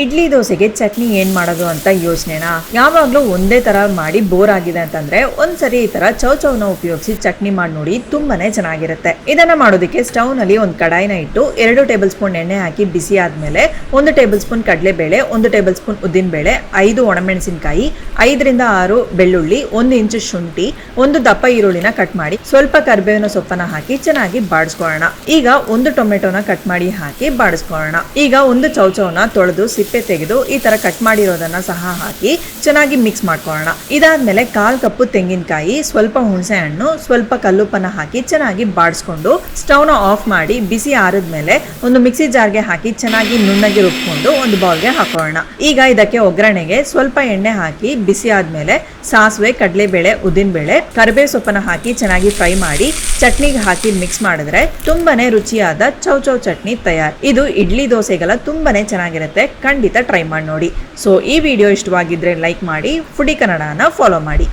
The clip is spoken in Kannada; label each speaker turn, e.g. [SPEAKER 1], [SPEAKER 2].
[SPEAKER 1] ಇಡ್ಲಿ ದೋಸೆಗೆ ಚಟ್ನಿ ಏನ್ ಮಾಡೋದು ಅಂತ ಯೋಚನೆನ ಯಾವಾಗ್ಲೂ ಒಂದೇ ತರ ಮಾಡಿ ಬೋರ್ ಆಗಿದೆ ಅಂತಂದ್ರೆ ಒಂದ್ಸರಿ ಈ ತರ ಚೌಚೌನ ಉಪಯೋಗಿಸಿ ಚಟ್ನಿ ಮಾಡಿ ನೋಡಿ ತುಂಬಾನೇ ಚೆನ್ನಾಗಿರುತ್ತೆ. ಇದನ್ನ ಮಾಡೋದಕ್ಕೆ ಸ್ಟವ್ನಲ್ಲಿ ಒಂದು ಕಡಾಯಿನ ಇಟ್ಟು ಎರಡು ಟೇಬಲ್ ಸ್ಪೂನ್ ಎಣ್ಣೆ ಹಾಕಿ ಬಿಸಿ ಆದ್ಮೇಲೆ ಒಂದು ಟೇಬಲ್ ಸ್ಪೂನ್ ಕಡಲೆಬೇಳೆ, ಒಂದು ಟೇಬಲ್ ಸ್ಪೂನ್ ಉದ್ದಿನಬೇಳೆ, ಐದು ಒಣಮೆಣಸಿನಕಾಯಿ, ಐದರಿಂದ ಆರು ಬೆಳ್ಳುಳ್ಳಿ, ಒಂದು ಇಂಚು ಶುಂಠಿ, ಒಂದು ದಪ್ಪ ಈರುಳ್ಳಿನ ಕಟ್ ಮಾಡಿ ಸ್ವಲ್ಪ ಕರಿಬೇವಿನ ಸೊಪ್ಪನ್ನ ಹಾಕಿ ಚೆನ್ನಾಗಿ ಬಾಡಿಸ್ಕೊಳ್ಳೋಣ ಈಗ ಒಂದು ಟೊಮೆಟೊನ ಕಟ್ ಮಾಡಿ ಹಾಕಿ ಬಾಡಿಸ್ಕೊಳ್ಳೋಣ ಈಗ ಒಂದು ಚೌಚೌನ ತೊಳೆದು ಸಿಪ್ಪೆ ತೆಗೆದು ಈ ತರ ಕಟ್ ಮಾಡಿರೋದನ್ನ ಸಹ ಹಾಕಿ ಚೆನ್ನಾಗಿ ಮಿಕ್ಸ್ ಮಾಡ್ಕೊಳ್ಳೋಣ. ಇದಾದ್ಮೇಲೆ ಕಾಲ್ ಕಪ್ಪು ತೆಂಗಿನಕಾಯಿ, ಸ್ವಲ್ಪ ಹುಣಸೆ ಹಣ್ಣು, ಸ್ವಲ್ಪ ಕಲ್ಲುಪ್ಪನ ಹಾಕಿ ಚೆನ್ನಾಗಿ ಬಾಡಿಸ್ಕೊಂಡು ಸ್ಟವ್ನ ಆಫ್ ಮಾಡಿ ಬಿಸಿ ಆರಿದ್ಮೇಲೆ ಒಂದು ಮಿಕ್ಸಿ ಜಾರ್ಗೆ ಹಾಕಿ ಚೆನ್ನಾಗಿ ನುಣ್ಣಗೆ ರುಬ್ಕೊಂಡು ಒಂದು ಬೌಲ್ಗೆ ಹಾಕೋಣ ಈಗ ಇದಕ್ಕೆ ಒಗ್ಗರಣೆಗೆ ಸ್ವಲ್ಪ ಎಣ್ಣೆ ಹಾಕಿ ಬಿಸಿ ಆದ್ಮೇಲೆ ಸಾಸಿವೆ, ಕಡಲೆಬೇಳೆ, ಉದ್ದಿನಬೇಳೆ ಕರಿಬೇ ಸೊಪ್ಪನ್ನ ಹಾಕಿ ಚೆನ್ನಾಗಿ ಫ್ರೈ ಮಾಡಿ ಚಟ್ನಿಗೆ ಹಾಕಿ ಮಿಕ್ಸ್ ಮಾಡಿದ್ರೆ ತುಂಬಾನೇ ರುಚಿಯಾದ ಚೌಚೌ ಚಟ್ನಿ ತಯಾರು. ಇದು ಇಡ್ಲಿ ದೋಸೆಗೆಲ್ಲ ತುಂಬಾನೇ ಚೆನ್ನಾಗಿರುತ್ತೆ. ಖಂಡಿತ ಟ್ರೈ ಮಾಡಿ ನೋಡಿ. ಸೊ ಈ ವಿಡಿಯೋ ಇಷ್ಟವಾಗಿದ್ರೆ ಲೈಕ್ ಮಾಡಿ ಫುಡಿ ಕನ್ನಡನ ಫಾಲೋ ಮಾಡಿ.